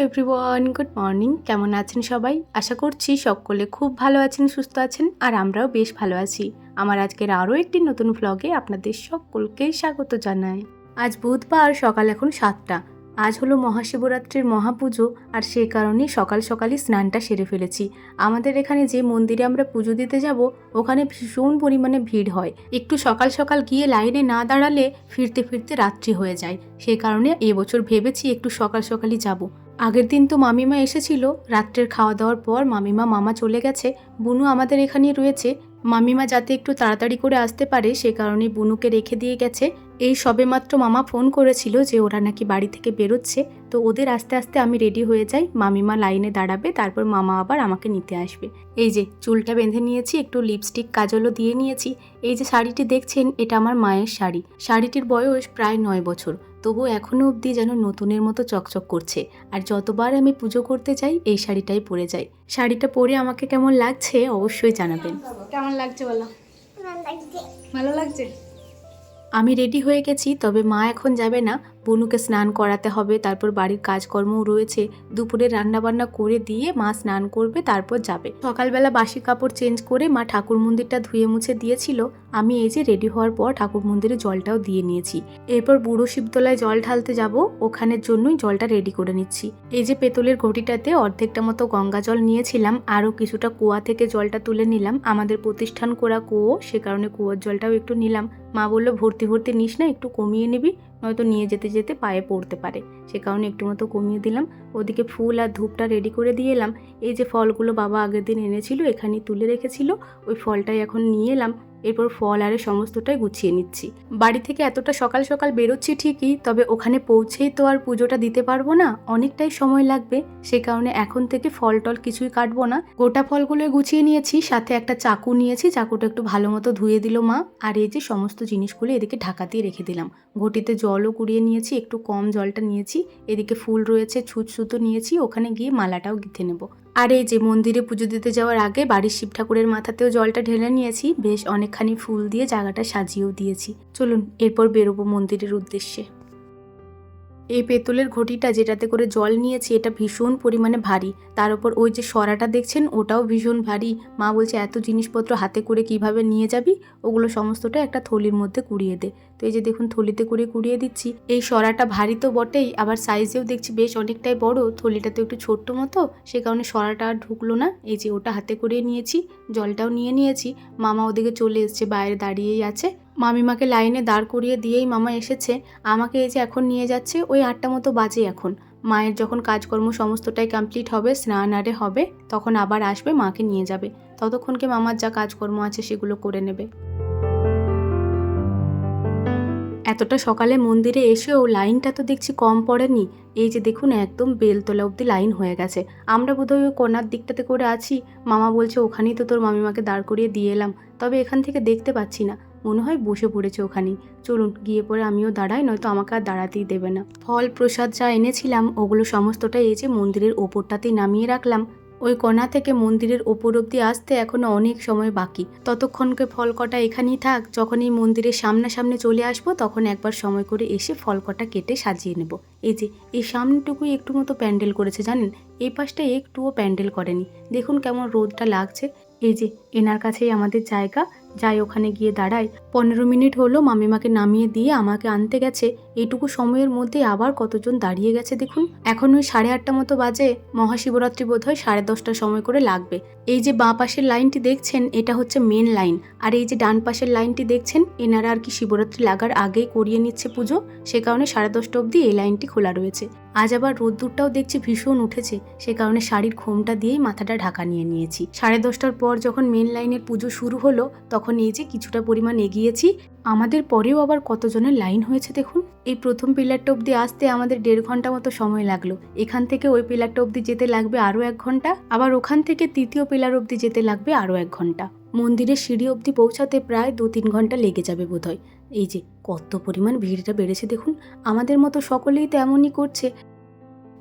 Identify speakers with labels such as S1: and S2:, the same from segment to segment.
S1: Everyone good morning কেমন আছেন সবাই? আশা করছি সকলে খুব ভালো আছেন, সুস্থ আছেন, আর আমরাও বেশ ভালো আছি। আমার আজকের আরও একটি নতুন ভ্লগে আপনাদের সকলকে স্বাগত জানাই। আজ বুধবার, সকাল এখন সাতটা। আজ হলো মহাশিবরাত্রির মহাপুজো, আর সেই কারণে সকাল সকালই স্নানটা সেরে ফেলেছি। আমাদের এখানে যে মন্দিরে আমরা পুজো দিতে যাব, ওখানে ভীষণ পরিমাণে ভিড় হয়। একটু সকাল সকাল গিয়ে লাইনে না দাঁড়ালে ফিরতে ফিরতে রাত্রি হয়ে যায়। সেই কারণে এবছর ভেবেছি একটু সকাল সকালই যাব। আগের দিন তো মামিমা এসেছিল। রাত্রের খাওয়া দাওয়ার পর মামিমা, মামা চলে গেছে। বুনু আমাদের এখানেই রয়েছে। মামিমা যাতে একটু তাড়াতাড়ি করে আসতে পারে, সে কারণে বুনুকে রেখে দিয়ে গেছে। এই সবেমাত্র মামা ফোন করেছিল যে ওরা নাকি বাড়ি থেকে বেরোচ্ছে। তো ওদের আস্তে আস্তে আমি রেডি হয়ে যাই। মামিমা লাইনে দাঁড়াবে, তারপর মামা আবার আমাকে নিতে আসবে। এই যে, চুলটা বেঁধে নিয়েছি, একটু লিপস্টিক কাজলও দিয়ে নিয়েছি। এই যে শাড়িটি দেখছেন, এটা আমার মায়ের শাড়ি। শাড়িটির বয়স প্রায় নয় বছর। তবু এখনও অবধি যেন নতুনের মতো চকচক করছে। আর যতবার আমি পুজো করতে যাই এই শাড়িটাই পরে যাই। শাড়িটা পরে আমাকে কেমন লাগছে অবশ্যই জানাবেন। কেমন লাগছে বলো? ভালো লাগছে। আমি রেডি হয়ে গেছি তবে মা এখন যাবে না। বনুকে স্নান করাতে হবে, তারপর বাড়ির কাজকর্মও রয়েছে, দুপুরে রান্নাবান্না করে দিয়ে মা স্নান করবে, তারপর যাবে। সকালবেলা বাসি কাপড় চেঞ্জ করে মা ঠাকুর মন্দিরটা ধুয়ে মুছে দিয়েছিল। আমি এই যে রেডি হওয়ার পর ঠাকুর মন্দিরে জলটাও দিয়ে নিয়েছি। এরপর বুড়ো শিবতলায় জল ঢালতে যাব ওখানের জন্যই জলটা রেডি করে নিচ্ছি। এই যে পেতলের ঘটিটাতে অর্ধেকটা মতো গঙ্গা জল নিয়েছিলাম, আরও কিছুটা কুয়া থেকে জলটা তুলে নিলাম। আমাদের প্রতিষ্ঠান করা কুয়ো, সে কারণে কুয়োর জলটাও একটু নিলাম। মা বলল, ভর্তি ভর্তি নিস না, একটু কমিয়ে নিবি। নয়তো নিয়ে যেতে যেতে পায়ে পড়তে পারে। সে কারণে একটু মতো কমিয়ে দিলাম। ওদিকে ফুল আর ধূপটা রেডি করে দিয়ে এলাম। এই যে ফলগুলো বাবা আগের দিন এনেছিল এখানে তুলে রেখেছিল। ওই ফলটাই এখন নিয়ে এলাম। এরপর ফল আরে সমস্তটাই গুছিয়ে নিচ্ছি। বাড়ি থেকে এতটা সকাল সকাল বেরোচ্ছি ঠিকই, তবে ওখানে পৌঁছেই তো আর পুজোটা দিতে পারব না, অনেকটাই সময় লাগবে। সে কারণে এখন থেকে ফল টল কিছুই কাটবো না। গোটা ফলগুলো গুছিয়ে নিয়েছি, সাথে একটা চাকু নিয়েছি, চাকুটা একটু ভালো মতো ধুয়ে দিল মা। আর এই যে সমস্ত জিনিসগুলো এদিকে ঢাকা দিয়ে রেখে দিলাম। ঘটিতে জলও কুড়িয়ে নিয়েছি, একটু কম জলটা নিয়েছি। এদিকে ফুল রয়েছে, ছুঁচ সুতো নিয়েছি, ওখানে গিয়ে মালাটাও গিথে নেব। আর এই যে মন্দিরে পুজো দিতে যাওয়ার আগে বাড়ির শিব ঠাকুরের মাথাতেও জলটা ঢেলে নিয়েছি। বেশ অনেকখানি ফুল দিয়ে জায়গাটা সাজিয়েও দিয়েছি। চলুন, এরপর বেরোবো মন্দিরের উদ্দেশ্যে। এই পেতলের ঘটিটা যেটাতে করে জল নিয়েছি, এটা ভীষণ পরিমাণে ভারী। তার উপর ওই যে সরাটা দেখছেন, ওটাও ভীষণ ভারী। মা বলছে, এত জিনিসপত্র হাতে করে কীভাবে নিয়ে যাবি? ওগুলো সমস্তটা একটা থলির মধ্যে কুড়িয়ে দে। তো এই যে দেখুন, থলিতে করে কুড়িয়ে দিচ্ছি। এই সরাটা ভারী তো বটেই, আবার সাইজেও দেখছি বেশ অনেকটাই বড়। থলিটা তো একটু ছোট্ট মতো, সে কারণে সরাটা আর ঢুকলো না। এই যে ওটা হাতে করে নিয়েছি, জলটাও নিয়ে নিয়েছি। মামা ওদিকে চলে এসছে, বাইরে দাঁড়িয়েই আছে। মামিমাকে লাইনে দাঁড় করিয়ে দিয়েই মামা এসেছে। আমাকে এই যে এখন নিয়ে যাচ্ছে, ওই আটটা মতো বাজে এখন। মায়ের যখন কাজকর্ম সমস্তটাই কমপ্লিট হবে স্নান আরে হবে, তখন আবার আসবে, মাকে নিয়ে যাবে। ততক্ষণকে মামার যা কাজকর্ম আছে সেগুলো করে নেবে। এতটা সকালে মন্দিরে এসেও লাইনটা তো দেখছি কম পড়েনি। এই যে দেখুন, একদম বেলতলা অবধি লাইন হয়ে গেছে। আমরা বোধহয় ওই কোনার দিকটাতে করে আছি। মামা বলছে, ওখানেই তো তোর মামিমাকে দাঁড় করিয়ে দিয়ে এলাম। তবে এখান থেকে দেখতে পাচ্ছি না। মনে হয় বসে পড়েছে ওখানেই। চলুন, গিয়ে পরে আমিও দাঁড়াই, নয়তো আমাকে আর দাঁড়াতেই দেবে না। ফল প্রসাদ যা এনেছিলাম, ওগুলো সমস্তটাই যে মন্দিরের ওপরটাতেই নামিয়ে রাখলাম। ওই কণা থেকে মন্দিরের ওপর অব্দি আসতে এখনও অনেক সময় বাকি। ততক্ষণকে ফল কটা এখানেই থাক যখন এই মন্দিরের সামনাসামনি চলে আসব, তখন একবার সময় করে এসে ফল কটা কেটে সাজিয়ে নেব। এই যে, এই সামনেটুকুই একটু মতো প্যান্ডেল করেছে, জানেন? এই পাশটা একটুও প্যান্ডেল করেনি। দেখুন কেমন রোদটা লাগছে। এই যে, এনার কাছেই আমাদের জায়গা। যাই ওখানে গিয়ে দাঁড়াই। পনেরো মিনিট হলো, মামিমাকে নামিয়ে দিয়ে আমাকে আনতে গেছে। এইটুকু সময়ের মধ্যে আবার কতজন দাঁড়িয়ে গেছে দেখুন। এখন ওই সাড়ে আটটা মতো বাজে, মহাশিবরাত্রি বোধ হয় সাড়ে দশটার সময় করে লাগবে। এই যে বাঁ পাশের লাইনটি দেখছেন, এটা হচ্ছে মেন লাইন। আর এই যে ডান পাশের লাইনটি দেখছেন, এনারা আর কি শিবরাত্রি লাগার আগেই করিয়ে নিচ্ছে পুজো। সে কারণে সাড়ে দশটা অবধি এই লাইনটি খোলা রয়েছে। আজ আবার রোদ্দুরটাও দেখছি ভীষণ উঠেছে। সে কারণে শাড়ির খোমটা দিয়েই মাথাটা ঢাকা নিয়ে নিয়েছি। সাড়ে দশটার পর যখন মেন লাইনের পুজো শুরু হলো, তখন এই যে কিছুটা পরিমাণ এগিয়েছি, আমাদের পরেও আবার কতজনের লাইন হয়েছে দেখুন। এই প্রথম পিলারটা অবধি আসতে আমাদের দেড় ঘণ্টা মতো সময় লাগল। এখান থেকে ওই পিলারটা অবধি যেতে লাগবে আরও এক ঘণ্টা, আবার ওখান থেকে তৃতীয় পিলার অবধি যেতে লাগবে আরও এক ঘণ্টা। মন্দিরের সিঁড়ি অবধি পৌঁছাতে প্রায় দু তিন ঘণ্টা লেগে যাবে বোধহয়। এই যে কত পরিমাণ ভিড়টা বেড়েছে দেখুন আমাদের মতো সকলেই তো এমনই করছে।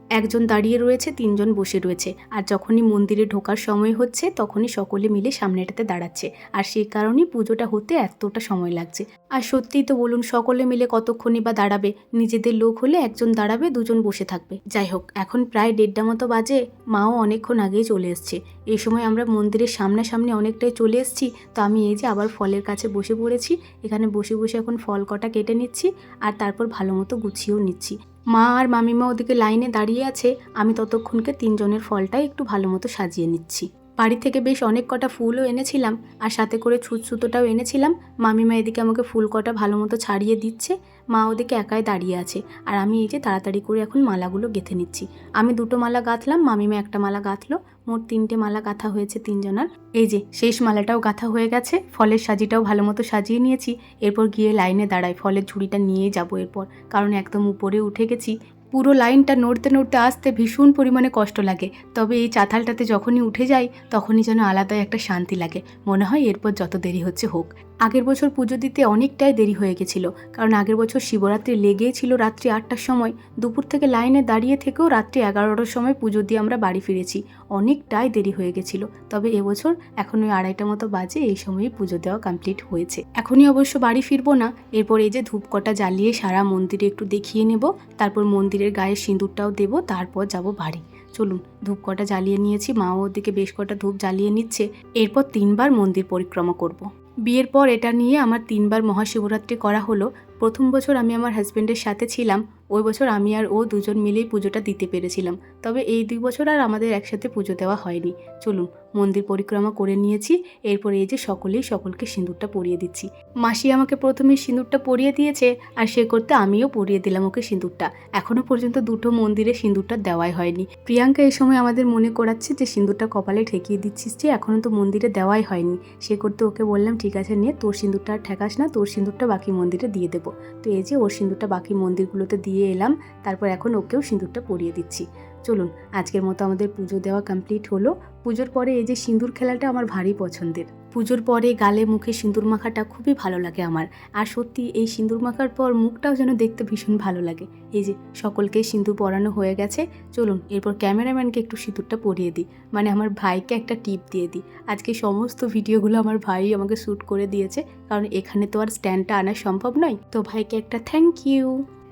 S1: একজন দাঁড়িয়ে রয়েছে, তিনজন বসে রয়েছে। আর যখনই মন্দিরে ঢোকার সময় হচ্ছে, তখনই সকলে মিলে সামনেটাতে দাঁড়াচ্ছে। আর সেই কারণেই পুজোটা হতে এতটা সময় লাগছে। আর সত্যিই তো বলুন, সকলে মিলে কতক্ষণই বা দাঁড়াবে? নিজেদের লোক হলে একজন দাঁড়াবে, দুজন বসে থাকবে। যাই হোক, এখন প্রায় দেড়টা মতো বাজে, মাও অনেকক্ষণ আগেই চলে এসছে। এই সময় আমরা মন্দিরের সামনাসামনি অনেকটাই চলে এসেছি, তো আমি এই যে আবার ফলের কাছে বসে পড়েছি। এখানে বসে বসে এখন ফল কটা কেটে নিচ্ছি, আর তারপর ভালো মতো গুছিয়েও নিচ্ছি। মা আর মামিমা ওদিকে লাইনে দাঁড়িয়ে আছে, আমি ততক্ষণকে তিনজনের ফলটাই একটু ভালো মতো সাজিয়ে নিচ্ছি। বাড়ি থেকে বেশ অনেক কটা ফুলও এনেছিলাম আর সাথে করে ছুঁচ সুতোটাও এনেছিলাম। মামিমা এদিকে আমাকে ফুল কটা ভালো মতো ছাড়িয়ে দিচ্ছে। মা ওদিকে একাই দাঁড়িয়ে আছে। আর আমি এই যে তাড়াতাড়ি করে এখন মালাগুলো গেঁথে নিচ্ছি। আমি দুটো মালা গাঁথলাম, মামিমা একটা মালা গাঁথলো। মোট তিনটে মালা গাঁথা হয়েছে তিনজনার। এই যে শেষ মালাটাও গাঁথা হয়ে গেছে। ফলের সাজিটাও ভালো মতো সাজিয়ে নিয়েছি। এরপর গিয়ে লাইনে দাঁড়াই। ফলের ঝুড়িটা নিয়ে যাব এরপর। কারণ একদম উপরে উঠে গেছি। পুরো লাইনটা নড়তে নড়তে আসতে ভীষণ পরিমাণে কষ্ট লাগে। তবে এই চাতালটাতে যখনই উঠে যাই, তখনই যেন আলাদাই একটা শান্তি লাগে। মনে হয় এরপর যত দেরি হচ্ছে হোক। আগের বছর পুজো দিতে অনেকটাই দেরি হয়ে গেছিল, কারণ আগের বছর শিবরাত্রি লেগেই ছিল রাত্রি আটটার সময়। দুপুর থেকে লাইনে দাঁড়িয়ে থেকেও রাত্রি এগারোটার সময় পুজো দিয়ে আমরা বাড়ি ফিরেছি। অনেকটাই দেরি হয়ে গেছিল, তবে এবছর এখন ওই আড়াইটা মতো বাজে এই সময়ই পুজো দেওয়া কমপ্লিট হয়েছে। এখনই অবশ্য বাড়ি ফিরবো না, এরপর এই যে ধূপকটা জ্বালিয়ে সারা মন্দিরে একটু দেখিয়ে নেব, তারপর মন্দিরের গায়ে সিঁদুরটাও দেবো, তারপর যাব বাড়ি। চলুন ধূপ কটা জ্বালিয়ে নিয়েছি, মা ওর দিকে বেশ কটা ধূপ জ্বালিয়ে নিচ্ছে, এরপর তিনবার মন্দির পরিক্রমা করব। বিয়ের পর এটা নিয়ে আমার তিনবার মহাশিবরাত্রি করা হলো। প্রথম বছর আমি আমার হাজব্যান্ডের সাথে ছিলাম, ওই বছর আমি আর ও দুজন মিলেই পুজোটা দিতে পেরেছিলাম। তবে এই দুই বছর আর আমাদের একসাথে পুজো দেওয়া হয়নি। চলুন, মন্দির পরিক্রমা করে নিয়েছি, এরপরে এই যে সকলেই সকলকে সিঁদুরটা পরিয়ে দিচ্ছি। মাসি আমাকে প্রথমে সিঁদুরটা পরিয়ে দিয়েছে, আর সে করতে আমিও পরিয়ে দিলাম ওকে সিঁদুরটা। এখনও পর্যন্ত দুটো মন্দিরে সিঁদুরটা দেওয়াই হয়নি। প্রিয়াঙ্কা এই সময় আমাদের মনে করাচ্ছে যে, সিঁদুরটা কপালে ঠেকিয়ে দিচ্ছিস যে এখনও তো মন্দিরে দেওয়াই হয়নি। সে করতে ওকে বললাম, ঠিক আছে নিয়ে তোর সিঁদুরটা আর ঠেকাস না, তোর সিঁদুরটা বাকি মন্দিরে দিয়ে দেবো। তো এই যে ওর সিঁদুরটা বাকি মন্দিরগুলোতে দিয়ে এলাম, তারপর এখন ওকেও সিঁদুরটা পরিয়ে দিচ্ছি। চলুন, আজকের মতো আমাদের পুজো দেওয়া কমপ্লিট হলো। পুজোর পরে এই যে সিঁদুর খেলাটা আমার ভারী পছন্দের। পুজোর পরে গালে মুখে সিঁদুর মাখাটা খুবই ভালো লাগে আমার। আর সত্যি এই সিঁদুর মাখার পর মুখটাও যেন দেখতে ভীষণ ভালো লাগে। এই যে সকলকে সিঁদুর পরানো হয়ে গেছে, চলুন এরপর ক্যামেরাম্যানকে একটু সিঁদুরটা পরিয়ে দিই। মানে আমার ভাইকে একটা টিপ দিয়ে দিই। আজকে সমস্ত ভিডিওগুলো আমার ভাই আমাকে শ্যুট করে দিয়েছে, কারণ এখানে তো আর স্ট্যান্ডটা আনা সম্ভব নয়। তো ভাইকে একটা থ্যাংক ইউ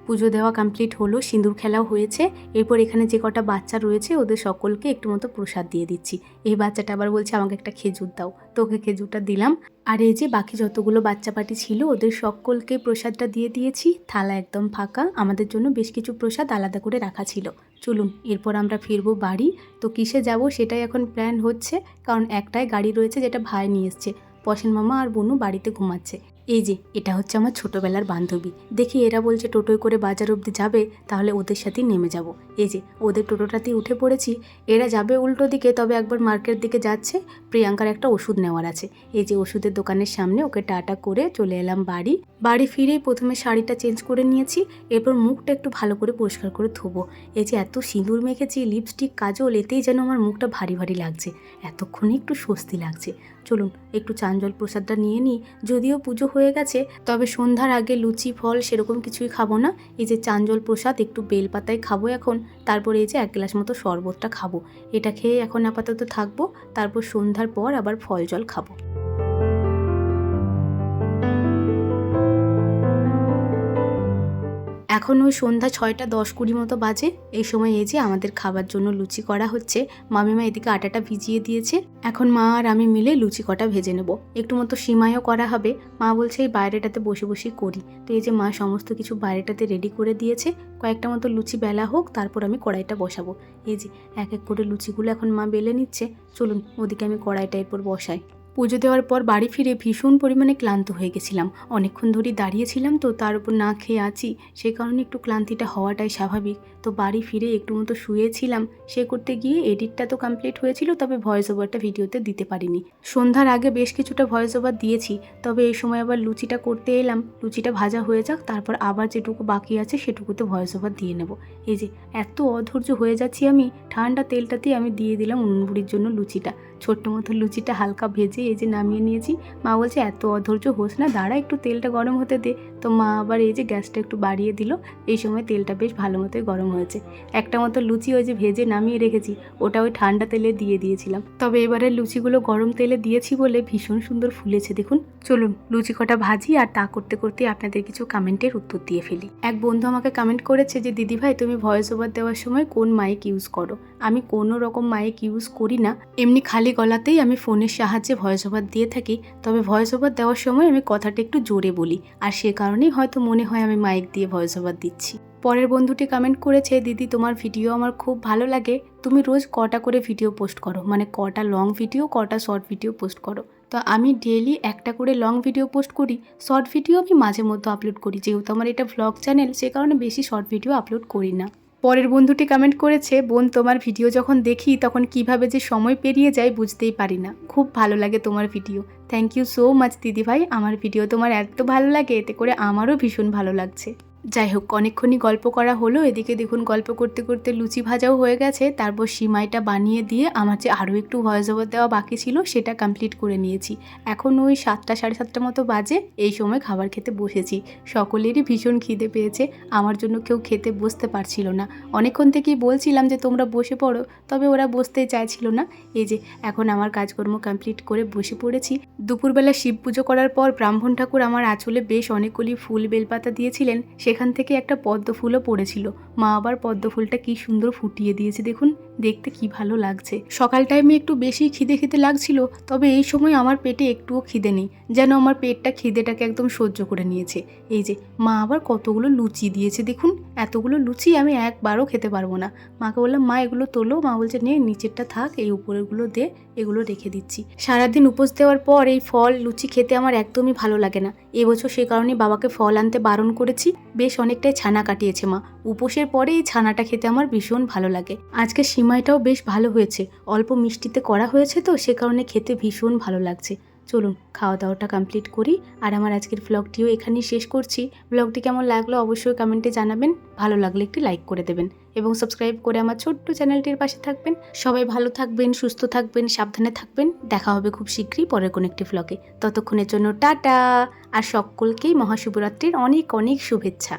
S1: পুজো দেওয়া কমপ্লিট হলো, সিঁদুর খেলাও হয়েছে। এরপর এখানে যে কটা বাচ্চা রয়েছে, ওদের সকলকে একটু মতো প্রসাদ দিয়ে দিচ্ছি। এই বাচ্চাটা আবার বলছে, আমাকে একটা খেজুর দাও। তো ওকে খেজুরটা দিলাম। আর এই যে বাকি যতগুলো বাচ্চা পাটি ছিল, ওদের সকলকে প্রসাদটা দিয়ে দিয়েছি। থালা একদম ফাঁকা, আমাদের জন্য বেশ কিছু প্রসাদ আলাদা করে রাখা ছিল। চলুন, এরপর আমরা ফিরবো বাড়ি। তো কিসে যাব সেটাই এখন প্ল্যান হচ্ছে, কারণ একটাই গাড়ি রয়েছে যেটা ভাই নিয়ে এসছে। পশেন মামা আর বনু বাড়িতে ঘুমাচ্ছে। এই যে, এটা হচ্ছে আমার ছোটোবেলার বান্ধবী। দেখি এরা বলছে টোটোয় করে বাজার অবধি যাবে, তাহলে ওদের সাথেই নেমে যাব। এই যে, ওদের টোটোটাতেই উঠে পড়েছি। এরা যাবে উল্টো দিকে, তবে একবার মার্কেট দিকে যাচ্ছে। প্রিয়াঙ্কার একটা ওষুধ নেওয়ার আছে। এই যে, ওষুধের দোকানের সামনে ওকে টাটা করে চলে এলাম বাড়ি। বাড়ি ফিরেই প্রথমে শাড়িটা চেঞ্জ করে নিয়েছি, এরপর মুখটা একটু ভালো করে পরিষ্কার করে ধোবো। এই যে, এত সিঁদুর মেখেছি, লিপস্টিক, কাজল, এতেই যেন আমার মুখটা ভারী ভারী লাগছে। এতক্ষণে একটু স্বস্তি লাগছে। চলুন, একটু চাঞ্জল প্রসাদটা নিয়ে নিই। যদিও পুজো হয়ে গেছে, তবে সন্ধ্যার আগে লুচি, ফল সেরকম কিছুই খাব না। এই যে চাঞ্জল প্রসাদ, একটু বেলপাতায় খাব এখন। তারপর এই যে এক গ্লাস মতো শরবতটা খাব। এটা খেয়ে এখন আপাতত থাকব, তারপর সন্ধ্যার পর আবার ফল জল খাব। এখন ওই সন্ধ্যা ছয়টা দশ কুড়ি মতো বাজে। এই সময় এই যে আমাদের খাবার জন্য লুচি করা হচ্ছে। মামিমা এদিকে আটাটা ভিজিয়ে দিয়েছে। এখন মা আর আমি মিলে লুচি কটা ভেজে নেব। একটু মতো সিমাইও করা হবে। মা বলছে এই বাইরেটাতে বসে বসেই করি। তো এই যে মা সমস্ত কিছু বাইরেটাতে রেডি করে দিয়েছে। কয়েকটা মতো লুচি বেলা হোক, তারপর আমি কড়াইটা বসাবো। এই যে এক এক করে লুচিগুলো এখন মা বেলে নিচ্ছে। চলুন, ওদিকে আমি কড়াইটা এরপর বসাই। পুজো দেওয়ার পর বাড়ি ফিরে ভীষণ পরিমাণে ক্লান্ত হয়ে গেছিলাম। অনেকক্ষণ ধরে দাঁড়িয়েছিলাম তো, তার উপর না খেয়ে আছি। সে কারণে একটু ক্লান্তিটা হওয়াটাই স্বাভাবিক। তো বাড়ি ফিরে একটু মতো শুয়েছিলাম, সে করতে গিয়ে এডিটটা তো কমপ্লিট হয়েছিল, তবে ভয়েস ওভারটা ভিডিওতে দিতে পারিনি। সন্ধ্যার আগে বেশ কিছুটা ভয়েস ওভার দিয়েছি, তবে এই সময় আবার লুচিটা করতে এলাম, লুচিটা ভাজা হয়ে যাক, তারপর আবার যেটুকু বাকি আছে সেটুকুতে ভয়েস ওভার দিয়ে নেব। এই যে, এত অধৈর্য হয়ে যাচ্ছি আমি, ঠান্ডা তেলটাতেই আমি দিয়ে দিলাম উনুনবুড়ির জন্য লুচিটা। ছোট্ট মতো লুচিটা হালকা ভেজে এই যে নামিয়ে নিয়েছি। মা বলছে, এত অধৈর্য হোস না, দাঁড়া একটু তেলটা গরম হতে দে। তো মা আবার এই যে গ্যাসটা একটু বাড়িয়ে দিল, এই সময় তেলটা বেশ ভালো মতোই গরম হয়েছে। একটা মতো লুচি ওই যে ভেজে নামিয়ে রেখেছি, ওটা ওই ঠান্ডা তেলে দিয়ে দিয়েছিলাম। তবে এবারে লুচিগুলো গরম তেলে দিয়েছি বলে ভীষণ সুন্দর ফুলেছে, দেখুন। চলুন, লুচি কটা ভাজি আর তা করতে করতে আপনাদের কিছু কমেন্টের উত্তর দিয়ে ফেলি। এক বন্ধু আমাকে কমেন্ট করেছে যে, দিদি ভাই, তুমি ভয়েস ওভার দেওয়ার সময় কোন মাইক ইউজ করো? আমি কোনো রকম মাইক ইউজ করি না। এমনি খালি গলাতেই আমি ফোনের সাহায্যে ভয়েস ওভার দিয়ে থাকি। তবে ভয়েস ওভার দেওয়ার সময় আমি কথাটা একটু জোরে বলি। আর সে কারণেই হয়তো মনে হয় আমি মাইক দিয়ে ভয়েস ওভার দিচ্ছি। পরের বন্ধুটি কমেন্ট করেছে, দিদি, তোমার ভিডিও আমার খুব ভালো লাগে। তুমি রোজ কটা করে ভিডিও পোস্ট করো? মানে কটা লং ভিডিও কটা শর্ট ভিডিও পোস্ট করো? তো আমি ডেলি একটা করে লং ভিডিও পোস্ট করি। শর্ট ভিডিও আমি মাঝে মধ্যে আপলোড করি। যেহেতু আমার এটা ভ্লগ চ্যানেল সে কারণে বেশি শর্ট ভিডিও আপলোড করি না। পরের বন্ধুটি কমেন্ট করেছে, বোন, তোমার ভিডিও যখন দেখি, তখন কীভাবে যে সময় পেরিয়ে যায় বুঝতেই পারি না। খুব ভালো লাগে তোমার video thank you so much দিদি ভাই। আমার ভিডিও তোমার এত ভালো লাগে, এতে করে আমারও ভীষণ ভালো লাগছে। যাই হোক অনেকক্ষণই গল্প করা হলো। এদিকে দেখুন, গল্প করতে করতে লুচি ভাজাও হয়ে গেছে। তারপর সিমাইটা বানিয়ে দিয়ে আমার যে আরও একটু ভয়েস ওভার দেওয়া বাকি ছিল, সেটা কমপ্লিট করে নিয়েছি। এখন ওই সাতটা, সাড়ে সাতটা মতো বাজে, এই সময় খাবার খেতে বসেছি। সকলেরই ভীষণ খিদে পেয়েছে। আমার জন্য কেউ খেতে বসতে পারছিল না। অনেকক্ষণ থেকেই বলছিলাম যে, তোমরা বসে পড়ো। তবে ওরা বসতেই চাইছিল না। এই যে, এখন আমার কাজকর্ম কমপ্লিট করে বসে পড়েছি। দুপুরবেলা শিব পুজো করার পর ব্রাহ্মণ ঠাকুর আমার আঁচলে বেশ অনেকগুলি ফুল, বেলপাতা দিয়েছিলেন। সেখান থেকে একটা পদ্ম ফুলও পড়েছিল। মা আবার পদ্ম ফুলটা কি সুন্দর ফুটিয়ে দিয়েছে দেখুন, দেখতে কি ভালো লাগছে। সকাল টাইমে একটু বেশি খিদে খেতে লাগছিল, তবে এই সময় আমার পেটে একটুও খিদে নেই, যেন আমার পেটটা খিদেটাকে একদম সহ্য করে নিয়েছে। এই যে, মা আবার কতগুলো লুচি দিয়েছে দেখুন, এতগুলো লুচি আমি একবারও খেতে পারব না। মাকে বললাম, মা, এগুলো তোলো। মা বলছে, নে, নিচেরটা থাক, এই উপরেরগুলো দে, এগুলো রেখে দিচ্ছি। সারাদিন উপোস দেওয়ার পর এই ফল, লুচি খেতে আমার একদমই ভালো লাগে না। এবছর সে কারণে বাবাকে ফল আনতে বারণ করেছি। বেশ অনেকটাই ছানা কাটিয়েছে মা। উপোসের পরে এই ছানাটা খেতে আমার ভীষণ ভালো লাগে। আজকে সিমাইটাও বেশ ভালো হয়েছে। অল্প মিষ্টিতে করা হয়েছে তো, সে কারণে খেতে ভীষণ ভালো লাগছে। চলুন খাওয়া দাওয়াটা কমপ্লিট করি আর আমার আজকের ব্লগটিও এখানেই শেষ করছি। ব্লগটি কেমন লাগল অবশ্যই কমেন্টে জানাবেন। ভালো লাগলে একটি লাইক করে দেবেন এবং সাবস্ক্রাইব করে আমার ছোট্ট চ্যানেলটির পাশে থাকবেন। সবাই ভালো থাকবেন, সুস্থ থাকবেন, সাবধানে থাকবেন। দেখা হবে খুব শীঘ্রই পরের কোনো একটি ব্লগে ততক্ষণের জন্য টাটা আর সকলকেই মহাশিবরাত্রির অনেক অনেক শুভেচ্ছা।